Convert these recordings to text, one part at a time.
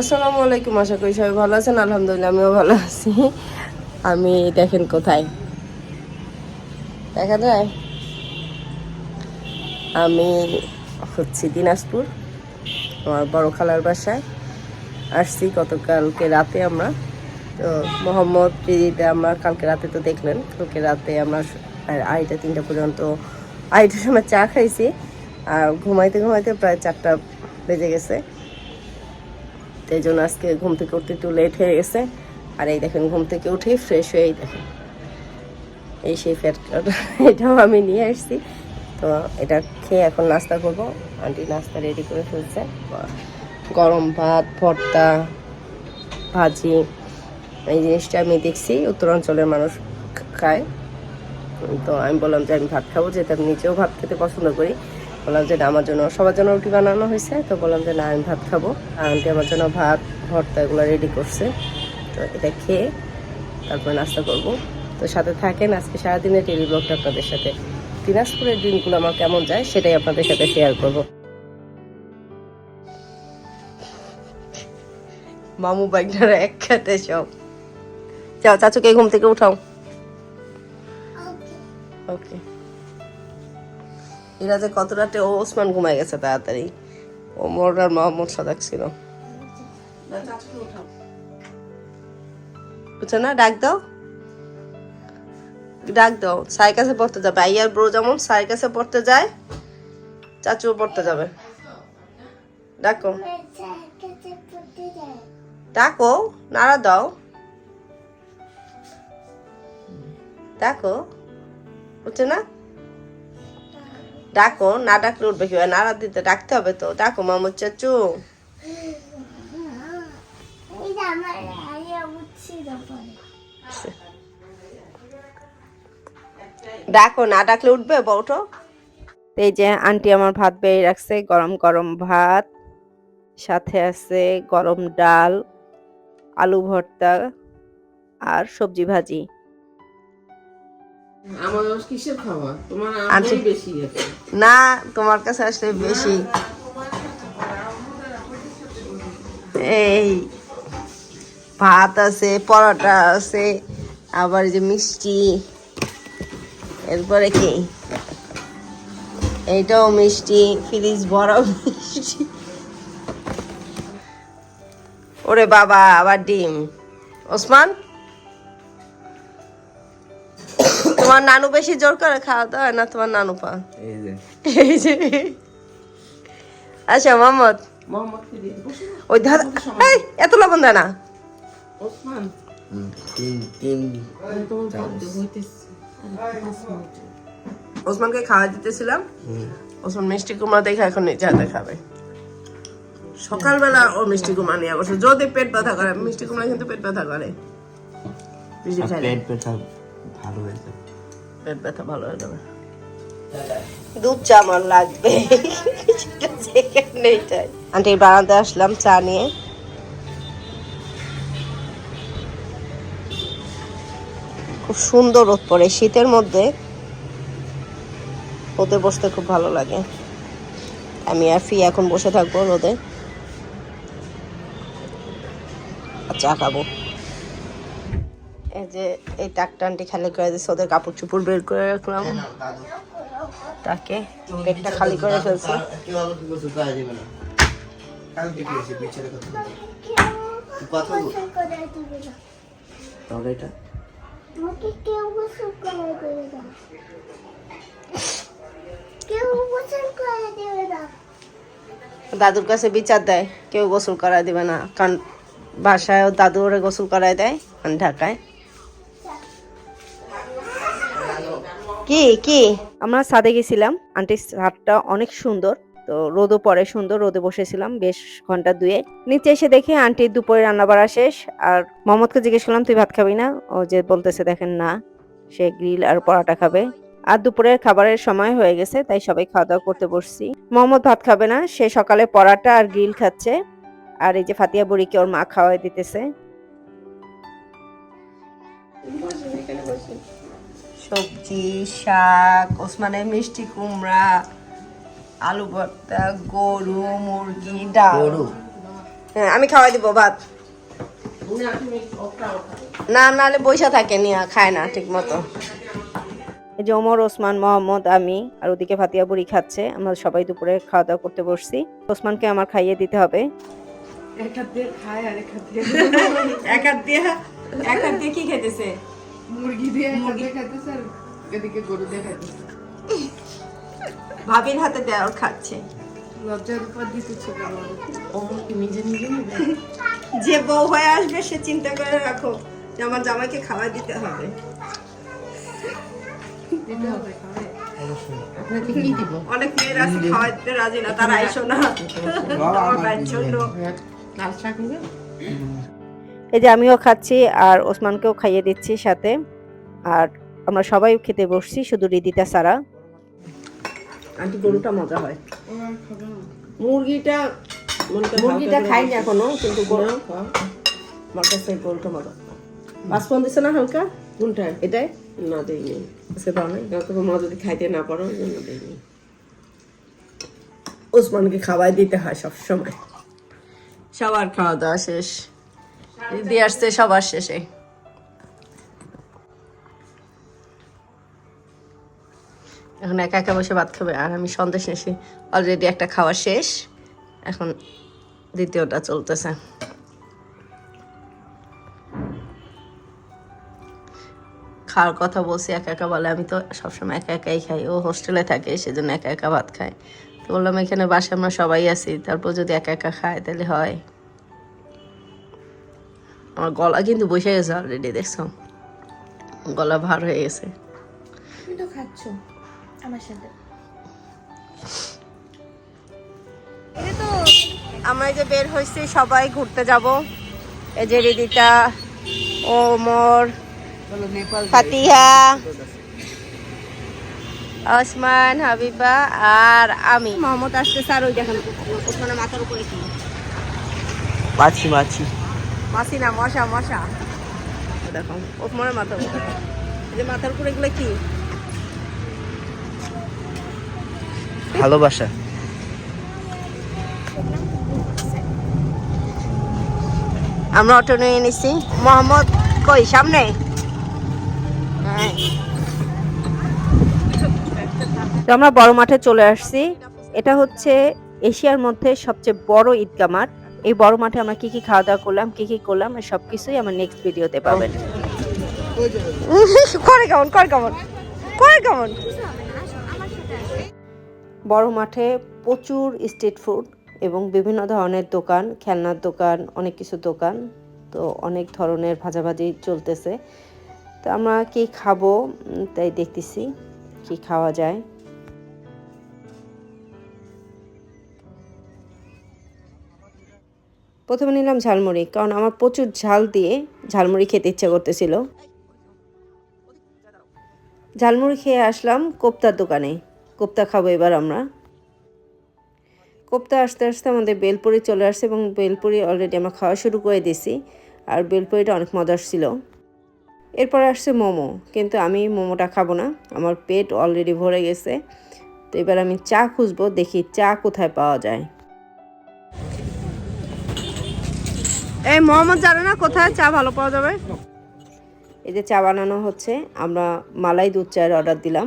আসসালামু আলাইকুম, আশা করি সবাই ভালো আছেন। আলহামদুলিল্লাহ, আমিও ভালো আছি। আমি দেখেন কোথায়। দেখা যায়? আমি হচ্ছি দিনাজপুর, আমার বড় খালার বাসায়। আসছি গতকালকে রাতে আমরা। তো মোহাম্মদ পিজিতে আমরা কালকে রাতে তো দেখলেন, কালকে রাতে আমরা আড়াইটা, তিনটা পর্যন্ত, আড়াইটার সময় চা খাইছি। আর ঘুমাইতে ঘুমাইতে প্রায় চারটা বেজে গেছে। তো জন্য আজকে ঘুম থেকে উঠতে একটু লেট হয়ে গেছে। আর এই দেখেন, ঘুম থেকে উঠে ফ্রেশ হয়েই দেখেন। এই সেই ফ্যাট এটাও আমি নিয়ে আসছি। তো এটা খেয়ে এখন নাস্তা করব। আন্টি নাস্তা রেডি করে ফেলছে। গরম ভাত, ভর্তা, ভাজি, এই জিনিসটা আমি দেখছি। উত্তরাঞ্চলের মানুষ খায়। তো আমি বললাম যে আমি ভাত খাব, যেহেতু আমি নিজেও ভাত খেতে পছন্দ করি। বললাম যে আমার জন্য সবার জন্য রুটি বানানো হয়েছে। তো বললাম যে না আমি ভাত খাব। আন্টি আমার জন্য ভাত ভর্তা এগুলো রেডি করছে। তো এটা খেয়ে তারপর নাস্তা করব। তো সাথে থাকেন আজকে সারাদিনের টেলি ব্লগটা আপনাদের সাথে। দিনাজপুরের দিনগুলো আমার কেমন যায় সেটাই আপনাদের সাথে শেয়ার করব। মামু বাইকটার এক খাতে সব। যাও চাচুকে ঘুম থেকে উঠাও। ওকে এরা যে কত রাতে ও ওসমান ঘুমাই গেছে তাড়াতাড়ি। ও আর মোহাম্মদ সাদাক ছিল। বুঝছ না? ডাক দাও। ডাক দাও। সাই কাছে পড়তে যাবে। আইয়ার ব্রো যেমন সাই কাছে পড়তে যায়, চাচুও পড়তে যাবে। ডাকো। ডাকো। নাড়া দাও। ডাকো। বুঝছ না? ডাকো, না ডাকলে উঠবে কি নাড়া দিতে ডাকতে হবে তো। ডাকো, মামুর চাচু। ডাকো, না ডাকলে উঠবে? বউটো এই যে আন্টি আমার ভাত বেড়ে রাখছে, গরম গরম ভাত। সাথে আছে গরম ডাল, আলু ভর্তা আর সবজি ভাজি। আমার কিসের খাবার? তোমার আনছি। বেশি না তোমার কাছে আসলে বেশি। এই ভাত আছে পরোটা আছে আবার যে মিষ্টি। এরপরে কি? এইটাও মিষ্টি ফ্রিজ বড় মিষ্টি। ওরে বাবা আবার ডিম। ওসমান? তোমার নানু বেশি জোর করে খাওয়া দাওয়া না তোমার নানু পা? এই যে। এই যে। আচ্ছা মোহাম্মদ। ওই ধার এই এত লবণ দেয় না। ওসমান। তিন তিন। ওসমানকে খাওয়া দিতেছিলাম। ওসমান মিষ্টি কুমড়া দেখে এখন নিজে খাবে। সকালবেলা ও মিষ্টি কুমড়া নিয়ে বসে। যদি পেট ব্যথা করে মিষ্টি কুমড়া কিন্তু পেট ব্যথা করে। বেশি পেট ব্যথা ভালো হয়ে যাবে ব্যথা ভালো হয়ে যাবে। দুধ চা আমার লাগবে। আন্টি বারান্দা আসলাম চা নিয়ে। খুব সুন্দর রোদ পড়ে। শীতের মধ্যে রোদে বসতে খুব ভালো লাগে। আমি আর ফি এখন বসে থাকব রোদে। চা খাব। যে এই টাকটা আন্টি খালি করে দিচ্ছে ওদের কাপড় চুপড় বের করে রাখলাম। তাকে পেটটা খালি করে ফেলছি। করা করে করে দাদুর কাছে বিচার দেয় কেউ গোসল করায় দিবে না। কারণ বাসায় দাদু ওরে গোসল করায় দেয় আর ঢাকায়। কি? কি? আমরা ছাদে গেছিলাম। আন্টির ছাদটা অনেক সুন্দর। তো রোদও পরে সুন্দর, রোদে বসেছিলাম বেশ ঘণ্টা দুয়ে নিচে এসে দেখি আন্টির দুপুরে রান্না বাড়া শেষ। আর মোহাম্মদকে জিজ্ঞেস করলাম, তুই ভাত খাবি না? ও যে বলতেছে, দেখেন না, সে গ্রিল আর পরোটা খাবে। আর দুপুরের খাবারের সময় হয়ে গেছে, তাই সবাই খাওয়া দাওয়া করতে বসছি। মোহাম্মদ ভাত খাবে না, সে সকালে পরাটা আর গ্রিল খাচ্ছে। আর এই যে ফাতিয়া বুড়িকে ওর মা খাওয়াই দিতেছে। সবজি শাক ওসমানের মিষ্টি কুমড়া আলু ভর্তা গরু মুরগি ডাল। গরু। হ্যাঁ আমি খাওয়াই দিব ভাত। না নাহলে বৈশা থাকে নিয়ে খায় না ঠিক মতো এই যে ওমর ওসমান মোহাম্মদ আমি আর ওদিকে ভাতিয়া বুড়ি খাচ্ছে আমরা সবাই দুপুরে খাওয়া দাওয়া করতে বসছি। ওসমানকে আমার খাইয়ে দিতে হবে। এক হাত দিয়ে খায় আর এক হাত দিয়ে। এক হাত দিয়ে এক হাত দিয়ে কি খেতেছে মুরগি দিয়ে মুরগি। আর এদিকে গরু দিয়ে ভাবির হাতে দেওয়ার খাচ্ছে। লজ্জার উপর দিতেছে ও নিজে নিজে যে বউ হয়ে আসবে সে চিন্তা করে রাখো যে আমার জামাইকে খাওয়া দিতে হবে। অনেক মেয়েরা আছে খাওয়াতে রাজি না তারা আইসো না। আমার ভাইয়ের এই যে আমিও খাচ্ছি আর ওসমানকেও খাইয়ে দিচ্ছি সাথে। আর আমরা সবাই খেতে বসছি শুধু রিদিতা সারা। আন্টি গরুটা মজা হয়। মুরগিটা মুরগিটা খাই না এখনও কিন্তু গরু আমার কাছে গরুটা মজা। পাঁচফোন দিছে না হালকা? কোনটা? এটাই? না দেয়নি আজকে দাও নাই? তোমরা যদি খাইতে না পারো ওই জন্য দেয়নি ওসমানকে খাওয়াই দিতে হয় সব সময় সবার খাওয়া দাওয়া শেষ। দিদি আসছে সবার শেষে। এখন একা একা বসে ভাত খাবে, আর আমি সন্দেশ নিয়েছি অলরেডি একটা খাওয়া শেষ। এখন দ্বিতীয়টা চলতেছে। খাওয়ার কথা বলছি, একা একা বলে আমি তো সবসময় একা একাই খাই। ও হোস্টেলে থাকে, সেজন্য একা একা ভাত খায়। তো বললাম, এখানে বাসে আমরা সবাই আছি, তারপর যদি একা একা খায়, তাহলে হয়। আমার গলা কিন্তু বসে গেছে অলরেডি দেখছ? গলা ভার হয়ে গেছে। তুমি তো খাচ্ছ আমার সাথে। আমরা যে বের হয়েছি সবাই ঘুরতে যাব। এই যে রিদিতা ও নেপাল ফাতিহা ওসমান হাবিবা আর আমি। মোহাম্মদ আসতে স্যার ওই দেখেন ওসমানের মাথার উপরে কি? মাছি মাছি। মাসি না মশা মশা। ও দেখো মাথার উপরে এই যে মাথার উপরে এগুলো কি? ভালোবাসা। আমরা অটো নিয়ে নিছি। মোহাম্মদ কই সামনে? হ্যাঁ। তো আমরা বড় মাঠে চলে আসছি। এটা হচ্ছে এশিয়ার মধ্যে সবচেয়ে বড় ঈদগা মাঠ। এই বড় মাঠে আমরা কি কি খাওয়া দাওয়া করলাম কি কি করলাম সব কিছুই আমার নেক্সট ভিডিওতে পাবেন। করে কেমন করে কেমন করে কেমন? বড় মাঠে প্রচুর স্ট্রিট ফুড এবং বিভিন্ন ধরনের দোকান খেলনার দোকান অনেক কিছু দোকান তো অনেক ধরনের ভাজাভাজি চলতেছে। তো আমরা কি খাব তাই দেখতেছি কি খাওয়া যায়। প্রথমে নিলাম ঝালমুড়ি, কারণ আমার প্রচুর ঝাল দিয়ে ঝালমুড়ি খেতে ইচ্ছা করতেছিল। ঝালমুড়ি খেয়ে আসলাম কোপ্তার দোকানে। কোপ্তা খাব এবার আমরা। কোপ্তা আসতে আসতে আমাদের বেলপুরি চলে আসছে এবং বেলপুরি অলরেডি আমরা খাওয়া শুরু করে দিয়েছি, আর বেলপুরিটা অনেক মজার ছিল। এরপর আসছে মোমো, কিন্তু আমি মোমোটা খাব না, আমার পেট অলরেডি ভরে গেছে। তো এবার আমি চা খুঁজবো, দেখি চা কোথায় পাওয়া যায়। এই মোহাম্মদ জানে না কোথায় চা ভালো পাওয়া যাবে? এই যে চা বানানো হচ্ছে আমরা মালাই দুধ চায়ের অর্ডার দিলাম।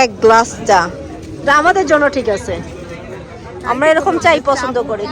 এক গ্লাস চা। এটা আমাদের জন্য ঠিক আছে। আমরা এরকম চাই পছন্দ করি।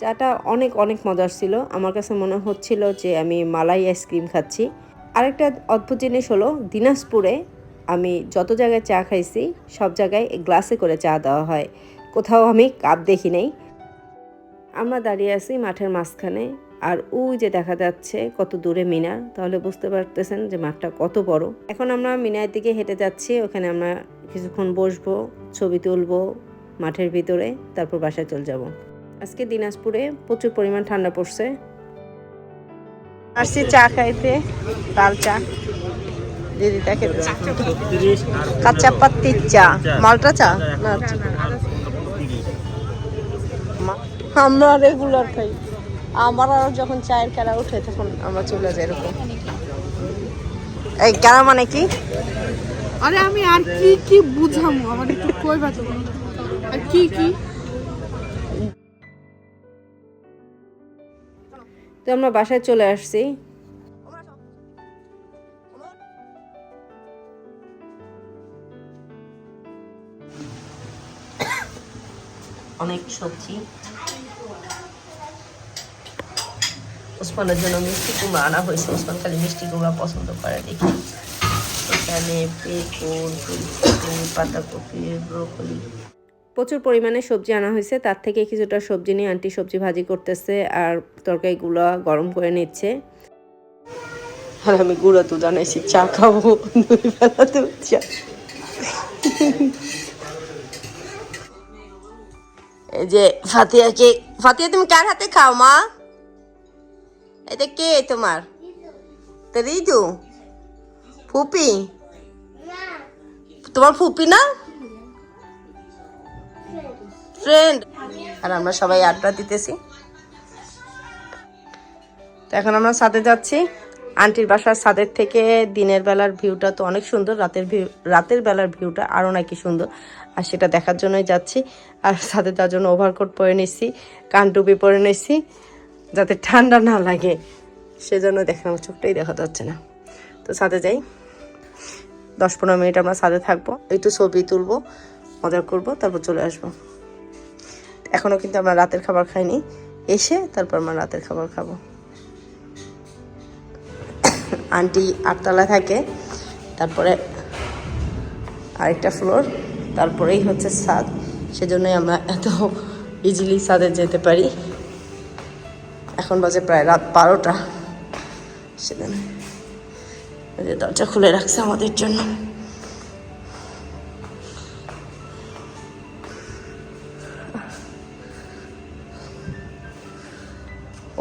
চাটা অনেক অনেক মজার ছিল। আমার কাছে মনে হচ্ছিল যে আমি মালাই আইসক্রিম খাচ্ছি। আরেকটা অদ্ভুত জিনিস হলো দিনাজপুরে আমি যত জায়গায় চা খাইছি সব জায়গায় গ্লাসে করে চা দেওয়া হয়। কোথাও আমি কাপ দেখি নাই। আমরা দাঁড়িয়ে আছি মাঠের মাঝখানে আর ওই যে দেখা যাচ্ছে কত দূরে মিনার, তাহলে বুঝতে পারতেছেন যে মাঠটা কত বড়। এখন আমরা মিনার দিকে হেঁটে যাচ্ছি, ওখানে আমরা কিছুক্ষণ বসবো, ছবি তুলবো, মাঠের ভিতরে, তারপর বাসায় চলে যাব। আজকে দিনাজপুরে প্রচুর পরিমাণ ঠান্ডা পড়ছে। আসছি চা খাইতে, লাল চা। দিদিটা খেতে। কাঁচা পাত্তির চা। মালটা চা? না মা- আমরা রেগুলার খাই। আমার আর যখন চায়ের কেনা উঠে তখন আমরা চলে যাই এরকম। এই কেনা মানে কি? আরে আমি আর কি কি বুঝামু? আমার একটু কইবা তো কি কি? তো আমরা বাসায় চলে আসছি। অনেক সবজি। ওসমানের জন্য মিষ্টি কুমড়া আনা হয়েছে। ওসমান খালি মিষ্টি কুমড়া পছন্দ করে দেখি। এখানে বেগুন ফুলকপি পাতাকপি ব্রোকলি। প্রচুর পরিমাণে সবজি আনা হয়েছে। তার থেকে কিছুটা সবজি নিয়ে আন্টি সবজি ভাজি করতেছে আর তরকারিগুলো গরম করে নিচ্ছে। আর আমি গুঁড়ো দুধ আনাইছি চা খাব দুই বেলা দুধ চা। এই যে ফাতিয়া কে ফাতিয়া তুমি কার হাতে খাও মা? এটা কে তোমার? রিজু। ফুপি? তোমার ফুপি না? ফ্রেন্ড আর আমরা সবাই আড্ডা দিতেছি। তো এখন আমরা ছাদে যাচ্ছি। আন্টির বাসার ছাদের থেকে দিনের বেলার ভিউটা তো অনেক সুন্দর, রাতের ভিউ রাতের বেলার ভিউটা আরও নাকি সুন্দর। আর সেটা দেখার জন্যই যাচ্ছি। আর ছাদে তার জন্য ওভারকোট পরে নিচ্ছি, কান টুপি পরে নিচ্ছি। যাতে ঠান্ডা না লাগে, সেজন্য দেখেন আমার চোখটাই দেখা যাচ্ছে না। তো ছাদে যাই। দশ পনেরো মিনিট আমরা ছাদে থাকব। একটু ছবি তুলবো, মজা করব, তারপর চলে আসব। এখনও কিন্তু আমরা রাতের খাবার খাইনি। এসে তারপর আমরা রাতের খাবার খাব। আন্টি আটতলা থাকে, তারপরে আরেকটা ফ্লোর, তারপরেই হচ্ছে ছাদ। সেজন্যই আমরা এত ইজিলি ছাদে যেতে পারি। এখন বাজে প্রায় রাত বারোটা। যে দরজা খুলে রাখছে আমাদের জন্য।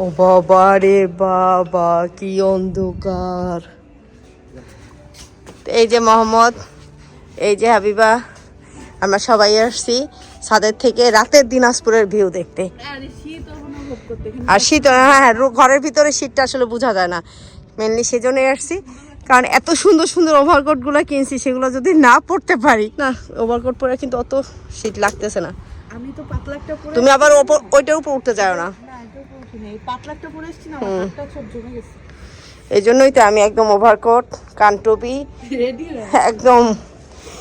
ও বাবা রে বাবা, কি অন্ধকার। এই যে মোহাম্মদ, এই যে হাবিবা, আমরা সবাই আসছি ছাদের থেকে রাতের দিনাজপুরের ভিউ দেখতে। আরে শীত হ্যাঁ হ্যাঁ রো- ঘরের ভিতরে শীতটা আসলে বোঝা যায় না। মেনলি সেজন্যই আসছি। কারণ এত সুন্দর সুন্দর ওভারকোটগুলো কিনছি সেগুলো যদি না পরতে পারি। না ওভারকোট পরে কিন্তু অত শীত লাগতেছে না। আমি তো পাতলা একটা পরে তুমি আবার ওপর ওইটার উপর উঠতে যাও না। না পরে নেই। পাতলা একটা পরে এসেছি না সব জমে গেছে। এই জন্যই তো আমি একদম ওভারকোট কানটুপি রেডি একদম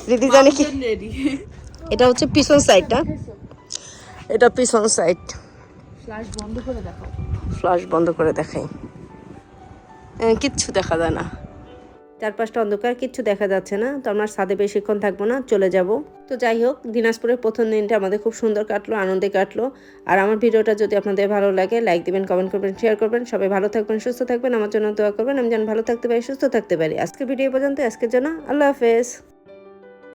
দিদি জানি কি এটা হচ্ছে পিছন সাইডটা এটা পিছন সাইড ফ্ল্যাশ বন্ধ করে দেখো ফ্লাশ বন্ধ করে দেখাই। কিচ্ছু দেখা যায় না। চারপাশটা অন্ধকার কিচ্ছু দেখা যাচ্ছে না। তো আমরা ছাদে বেশিক্ষণ থাকব না চলে যাব। তো যাই হোক দিনাজপুরের প্রথম দিনটা আমাদের খুব সুন্দর কাটলো আনন্দে কাটলো। আর আমার ভিডিওটা যদি আপনাদের ভালো লাগে লাইক দিবেন কমেন্ট করবেন শেয়ার করবেন। সবাই ভালো থাকবেন সুস্থ থাকবেন আমার জন্য দোয়া করবেন। আমি যেন ভালো থাকতে পারি সুস্থ থাকতে পারি। আজকে ভিডিও পর্যন্ত আজকের জন্য আল্লাহ হাফেজ।